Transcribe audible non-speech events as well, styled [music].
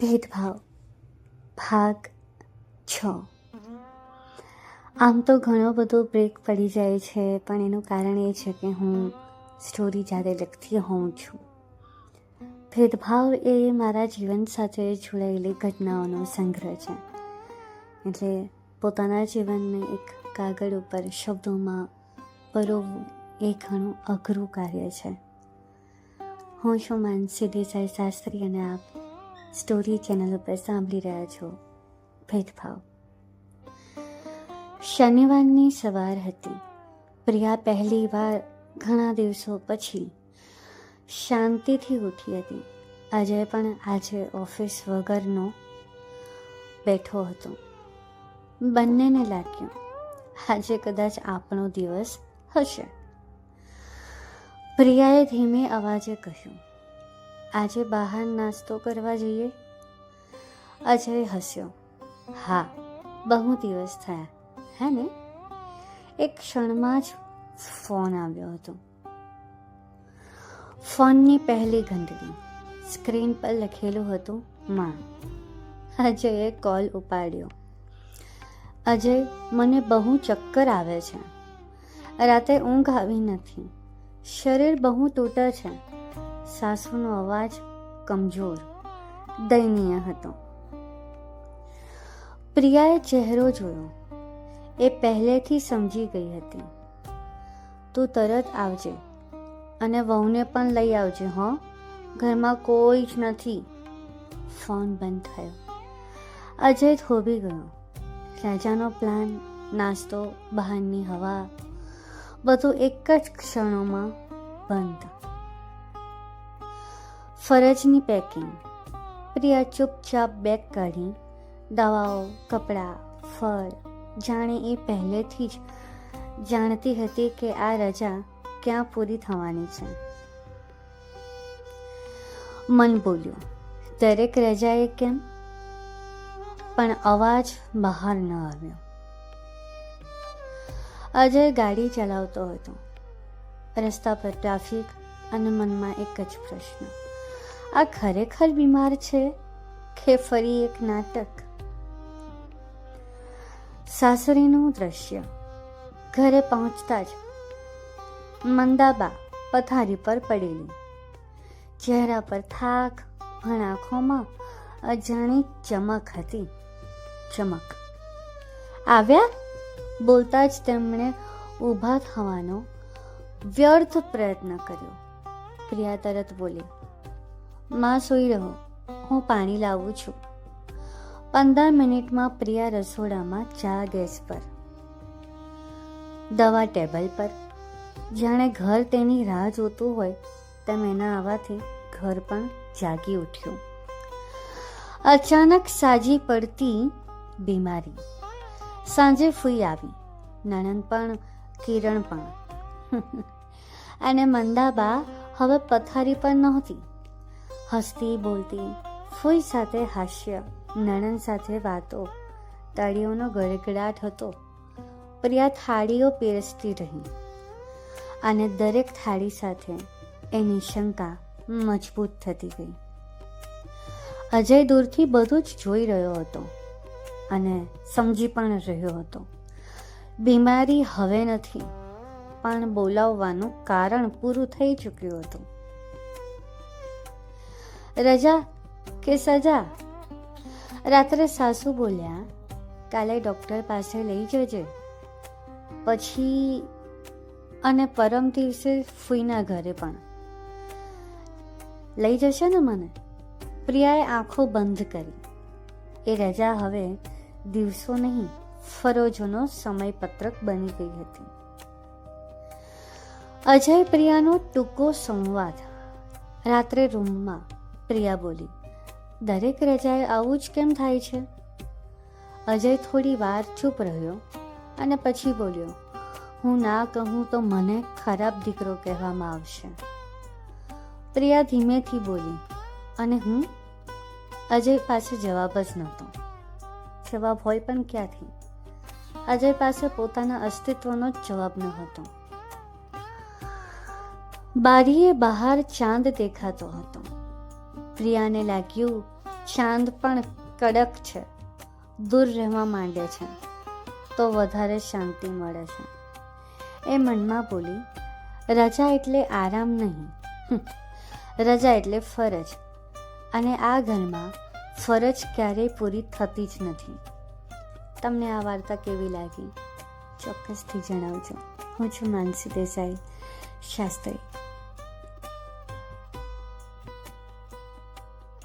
ભેદભાવ. ભાગ છ. આમ તો ઘણો બધો બ્રેક પડી જાય છે, પણ એનું કારણ એ છે કે હું સ્ટોરી જ્યારે લખતી હોઉં છું. ભેદભાવ એ મારા જીવન સાથે જોડાયેલી ઘટનાઓનો સંગ્રહ છે. એટલે પોતાના જીવનને એક કાગળ ઉપર શબ્દોમાં પરોવવું એ ઘણું અઘરું કાર્ય છે. હું છું માનસી દેસાઈ શાસ્ત્રી અને આપ સ્ટોરી ચેનલ ઉપર સાંભળી રહ્યા છો. ભેદભાવ. શનિવારની સવાર હતી. પ્રિયા પહેલી વાર ઘણા દિવસો પછી શાંતિથી ઉઠી હતી. આજે પણ આજે ઓફિસ વગરનો બેઠો હતો. બંનેને લાગ્યું, આજે કદાચ આપણો દિવસ હશે. પ્રિયાએ ધીમે અવાજે કહ્યું આજે બહાર નાસ્તો કરવા જઈએ? અજય હસ્યો. હા, બહુ દિવસ થયા. હે ને? એક ક્ષણમાં જ ફોન આવ્યો હતો. ફોનની પહેલી ઘંટડી સ્ક્રીન પર લખેલું હતું, માં. અજયે કોલ ઉપાડ્યો. અજય, મને બહુ ચક્કર આવે છે. રાતે ઊંઘ આવી નથી. શરીર બહુ તૂટે છે. સાસુનો અવાજ કમજોર, દયનીય હતો. પ્રિયાએ ચહેરો જોયો. એ પહેલેથી સમજી ગઈ હતી. તું તરત આવજે અને વહુને પણ લઈ આવજે, હો. ઘરમાં કોઈ જ નથી. ફોન બંધ થયો. અજય થોભી ગયો. રાજાનો પ્લાન, નાસ્તો, બહારની હવા, બધું એક જ ક્ષણોમાં બંધ. ફરજની પેકિંગ પ્રિયા ચૂપચાપ બેગ કાઢી, દવાઓ, કપડાં, ફળ, જાણે એ પહેલેથી જ જાણતી હતી કે આ રજા ક્યાં પૂરી થવાની છે. મન બોલ્યું, દરેક રજાએ કેમ? પણ અવાજ બહાર ન આવ્યો. અજય ગાડી ચલાવતો હતો. રસ્તા પર ટ્રાફિક અને મનમાં એક જ પ્રશ્ન. આ ખરેખર બીમાર છે કે ફરી એક નાટક? સાસરીનું દ્રશ્ય. ઘરે પહોંચતા જ મંદાબા પથારી પર પડેલી. ચહેરા પર થાક, પણ આંખોમાં અજાણી ચમક હતી. ચમક. આવ્યા? બોલતા જ તેમણે ઊભા થવાનો વ્યર્થ પ્રયત્ન કર્યો. પ્રિયા તરત બોલી માં સૂઈ રહો, હું પાણી લાવું છું. પંદર મિનિટમાં પ્રિયા રસોડામાં ચા ગેસ પર. દવા ટેબલ પર. જાણે ઘર તેની રાહ જોતું હોય, તેમ એના આવવાથી ઘર પણ જાગી ઉઠ્યું. અચાનક સાજી પડતી બીમારી. સાંજે ફૂઈ આવી. નણંદ પણ, કિરણ પણ. [laughs] અને મંદાબા હવે પથારી પર નહોતી. હસતી બોલતી ફૂઈ સાથે હાસ્ય, નણંદ સાથે વાતો, તાળીઓનો ગળગડાટ હતો. પ્રિયા થાળીઓ પીરસતી રહી અને દરેક થાળી સાથે એની શંકા મજબૂત થતી ગઈ. અજય દૂરથી બધું જ જોઈ રહ્યો હતો અને સમજી પણ રહ્યો હતો. બીમારી હવે નથી, પણ બોલાવવાનું કારણ પૂરું થઈ ચૂક્યું હતું. રજા કે સજા? રાત્રે સાસુ બોલ્યા, કાલે ડૉક્ટર પાસે લઈ જજે. પછી અને પરમ દિવસે ફૂઈના ઘરે પણ. લઈ જશે ને મને? પ્રિયાએ આંખો બંધ કરી. એ રજા હવે દિવસો નહીં, ફરોજોનો સમયપત્રક બની ગઈ હતી. અજય પ્રિયાનો ટૂંકો સંવાદ રાત્રે રૂમમાં પ્રિયા બોલી, દરેક રજાએ આવું જ કેમ થાય છે? અજય થોડી વાર ચૂપ રહ્યો અને પછી બોલ્યો, હું ના કહું તો મને ખરાબ દીકરો કહેવામાં આવશે. પ્રિયા ધીમેથી બોલી, અને હું? અજય પાસે જવાબ જ નહોતો. જવાબ હોય પણ ક્યાંથી? અજય પાસે પોતાના અસ્તિત્વનો જ જવાબ ન હતો બારીએ બહાર ચાંદ દેખાતો હતો. પ્રિયાને લાગ્યું, ચાંદ પણ કડક છે, દૂર રહેવા માંડે છે, તો વધારે શાંતિ મળે છે. એ મનમાં બોલી, રજા એટલે આરામ નહીં. રજા એટલે ફરજ. અને આ ઘરમાં ફરજ ક્યારેય પૂરી થતી જ નથી. તમને આ વાર્તા કેવી લાગી? ચોક્કસથી જણાવજો. હું છું માનસી દેસાઈ શાસ્ત્રી.